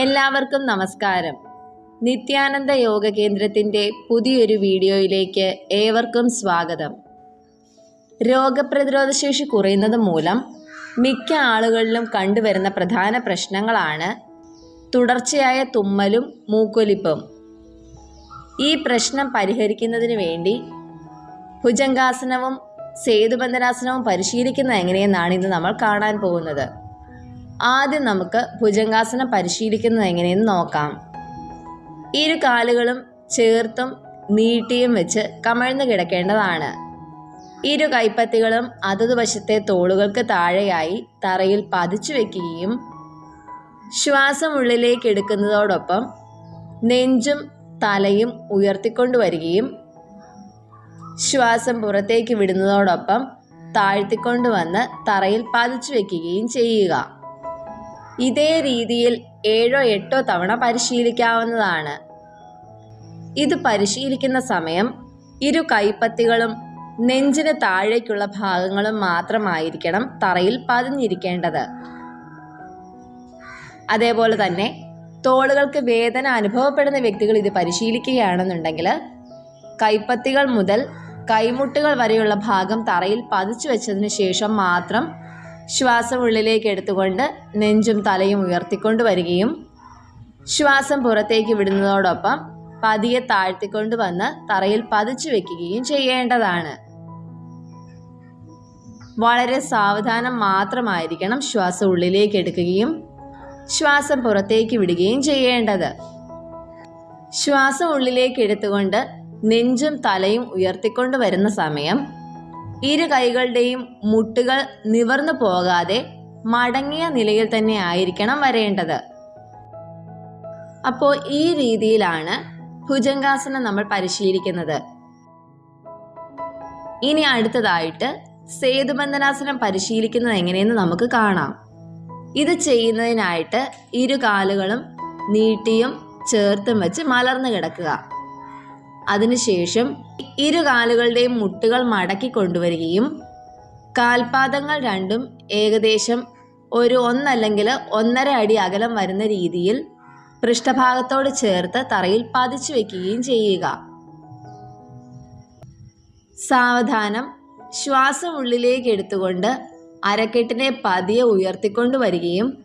എല്ലാവർക്കും നമസ്കാരം. നിത്യാനന്ദ യോഗ കേന്ദ്രത്തിന്റെ പുതിയൊരു വീഡിയോയിലേക്ക് ഏവർക്കും സ്വാഗതം. രോഗപ്രതിരോധ ശേഷി കുറയുന്നത് മൂലം മിക്ക ആളുകളിലും കണ്ടുവരുന്ന പ്രധാന പ്രശ്നങ്ങളാണ് തുടർച്ചയായ തുമ്മലും മൂക്കൊലിപ്പും. ഈ പ്രശ്നം പരിഹരിക്കുന്നതിന് വേണ്ടി ഭുജംഗാസനവും സേതുബന്ധനാസനവും പരിശീലിക്കുന്നത് എങ്ങനെയെന്നാണ് ഇന്ന് നമ്മൾ കാണാൻ പോകുന്നത്. ആദ്യം നമുക്ക് ഭുജങ്കാസനം പരിശീലിക്കുന്നത് എങ്ങനെയെന്ന് നോക്കാം. ഇരു കാലുകളും ചേർത്തും നീട്ടിയും വെച്ച് കമഴ്ന്നു കിടക്കേണ്ടതാണ്. ഇരു കൈപ്പത്തികളും അതത് വശത്തെ തോളുകൾക്ക് താഴെയായി തറയിൽ പതിച്ചു വെക്കുകയും ശ്വാസം ഉള്ളിലേക്ക് എടുക്കുന്നതോടൊപ്പം നെഞ്ചും തലയും ഉയർത്തിക്കൊണ്ടുവരികയും ശ്വാസം പുറത്തേക്ക് വിടുന്നതോടൊപ്പം താഴ്ത്തിക്കൊണ്ടുവന്ന് തറയിൽ പതിച്ചു വെക്കുകയും ചെയ്യുക. ഇതേ രീതിയിൽ ഏഴോ എട്ടോ തവണ പരിശീലിക്കാവുന്നതാണ്. ഇത് പരിശീലിക്കുന്ന സമയം ഇരു കൈപ്പത്തികളും നെഞ്ചിന് താഴേക്കുള്ള ഭാഗങ്ങളും മാത്രമായിരിക്കണം തറയിൽ പതിഞ്ഞിരിക്കേണ്ടത്. അതേപോലെ തന്നെ തോളുകൾക്ക് വേദന അനുഭവപ്പെടുന്ന വ്യക്തികൾ ഇത് പരിശീലിക്കുകയാണെന്നുണ്ടെങ്കിൽ കൈപ്പത്തികൾ മുതൽ കൈമുട്ടുകൾ വരെയുള്ള ഭാഗം തറയിൽ പതിച്ചു വെച്ചതിന് ശേഷം മാത്രം ശ്വാസം ഉള്ളിലേക്ക് എടുത്തുകൊണ്ട് നെഞ്ചും തലയും ഉയർത്തിക്കൊണ്ട് വരികയും ശ്വാസം പുറത്തേക്ക് വിടുന്നതോടൊപ്പം പതിയെ താഴ്ത്തിക്കൊണ്ട് വന്ന് തറയിൽ പതിച്ചു വെക്കുകയും ചെയ്യേണ്ടതാണ്. വളരെ സാവധാനം മാത്രമായിരിക്കണം ശ്വാസം ഉള്ളിലേക്ക് എടുക്കുകയും ശ്വാസം പുറത്തേക്ക് വിടുകയും ചെയ്യേണ്ടത്. ശ്വാസം ഉള്ളിലേക്ക് എടുത്തുകൊണ്ട് നെഞ്ചും തലയും ഉയർത്തിക്കൊണ്ട് വരുന്ന സമയം ഇരു കൈകളുടെയും മുട്ടുകൾ നിവർന്നു പോകാതെ മടങ്ങിയ നിലയിൽ തന്നെ ആയിരിക്കണം വരേണ്ടത്. അപ്പോൾ ഈ രീതിയിലാണ് ഭുജങ്കാസനം നമ്മൾ പരിശീലിക്കുന്നത്. ഇനി അടുത്തതായിട്ട് സേതുബന്ധനാസനം പരിശീലിക്കുന്നത് എങ്ങനെയെന്ന് നമുക്ക് കാണാം. ഇത് ചെയ്യുന്നതിനായിട്ട് ഇരു കാലുകളും നീട്ടിയും ചേർത്തും വെച്ച് മലർന്നു കിടക്കുക. അതിനുശേഷം ഇരു കാലുകളുടെയും മുട്ടുകൾ മടക്കി കൊണ്ടുവരികയും കാൽപാദങ്ങൾ രണ്ടും ഏകദേശം ഒരു ഒന്നല്ലെങ്കിൽ ഒന്നര അടി അകലം വരുന്ന രീതിയിൽ പൃഷ്ഠഭാഗത്തോട് ചേർത്ത് തറയിൽ പതിച്ചു വെക്കുകയും ചെയ്യുക. സാവധാനം ശ്വാസം ഉള്ളിലേക്ക് എടുത്തുകൊണ്ട് അരക്കെട്ടിനെ പതിയെ ഉയർത്തിക്കൊണ്ട് വരികയും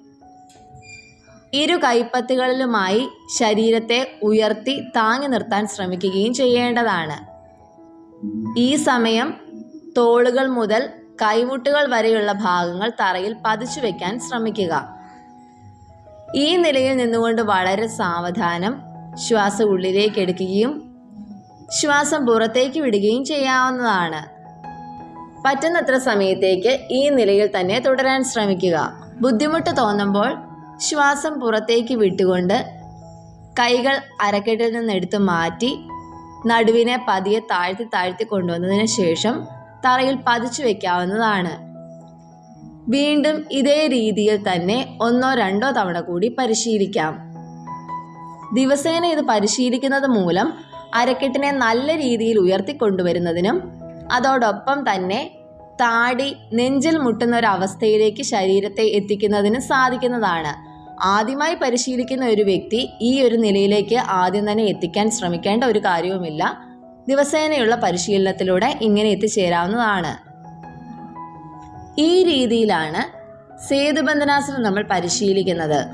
ഇരു കൈപ്പത്തികളിലുമായി ശരീരത്തെ ഉയർത്തി താങ്ങി നിർത്താൻ ശ്രമിക്കുകയും ചെയ്യേണ്ടതാണ്. ഈ സമയം തോളുകൾ മുതൽ കൈമുട്ടുകൾ വരെയുള്ള ഭാഗങ്ങൾ തറയിൽ പതിച്ചു വെക്കാൻ ശ്രമിക്കുക. ഈ നിലയിൽ നിന്നുകൊണ്ട് വളരെ സാവധാനം ശ്വാസം ഉള്ളിലേക്ക് എടുക്കുകയും ശ്വാസം പുറത്തേക്ക് വിടുകയും ചെയ്യാവുന്നതാണ്. പറ്റുന്നത്ര സമയത്തേക്ക് ഈ നിലയിൽ തന്നെ തുടരാൻ ശ്രമിക്കുക. ബുദ്ധിമുട്ട് തോന്നുമ്പോൾ ശ്വാസം പുറത്തേക്ക് വിട്ടുകൊണ്ട് കൈകൾ അരക്കെട്ടിൽ നിന്ന് എടുത്ത് മാറ്റി നടുവിനെ പതിയെ താഴ്ത്തി താഴ്ത്തി കൊണ്ടുവന്നതിന് ശേഷം തറയിൽ പതിച്ചു വെക്കാവുന്നതാണ്. വീണ്ടും ഇതേ രീതിയിൽ തന്നെ ഒന്നോ രണ്ടോ തവണ കൂടി പരിശീലിക്കാം. ദിവസേന ഇത് പരിശീലിക്കുന്നത് മൂലം അരക്കെട്ടിനെ നല്ല രീതിയിൽ ഉയർത്തിക്കൊണ്ടുവരുന്നതിനും അതോടൊപ്പം തന്നെ താടി നെഞ്ചിൽ മുട്ടുന്ന ഒരു അവസ്ഥയിലേക്ക് ശരീരത്തെ എത്തിക്കുന്നതിനും സാധിക്കുന്നതാണ്. ആദ്യമായി പരിശീലിക്കുന്ന ഒരു വ്യക്തി ഈ ഒരു നിലയിലേക്ക് ആദ്യം തന്നെ എത്തിക്കാൻ ശ്രമിക്കേണ്ട ഒരു കാര്യവുമില്ല. ദിവസേനയുള്ള പരിശീലനത്തിലൂടെ ഇങ്ങനെ എത്തിച്ചേരാവുന്നതാണ്. ഈ രീതിയിലാണ് സേതുബന്ധനാസനം നമ്മൾ പരിശീലിക്കുന്നത്.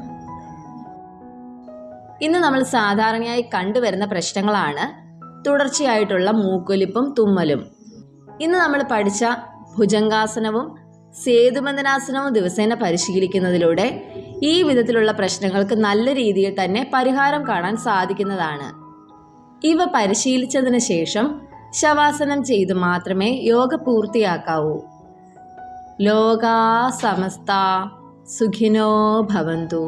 ഇന്ന് നമ്മൾ സാധാരണയായി കണ്ടുവരുന്ന പ്രശ്നങ്ങളാണ് തുടർച്ചയായിട്ടുള്ള മൂക്കൊലിപ്പും തുമ്മലും. ഇന്ന് നമ്മൾ പഠിച്ച ഭുജംഗാസനവും സേതുബന്ധനാസനവും ദിവസേന പരിശീലിക്കുന്നതിലൂടെ ഈ വിധത്തിലുള്ള പ്രശ്നങ്ങൾക്ക് നല്ല രീതിയിൽ തന്നെ പരിഹാരം കാണാൻ സാധിക്കുന്നതാണ്. ഇവ പരിശീലിച്ചതിന് ശേഷം ശവാസനം ചെയ്ത് മാത്രമേ യോഗ പൂർത്തിയാക്കാവൂ. ലോകാ സമസ്ത സുഖിനോ ഭവന്തു.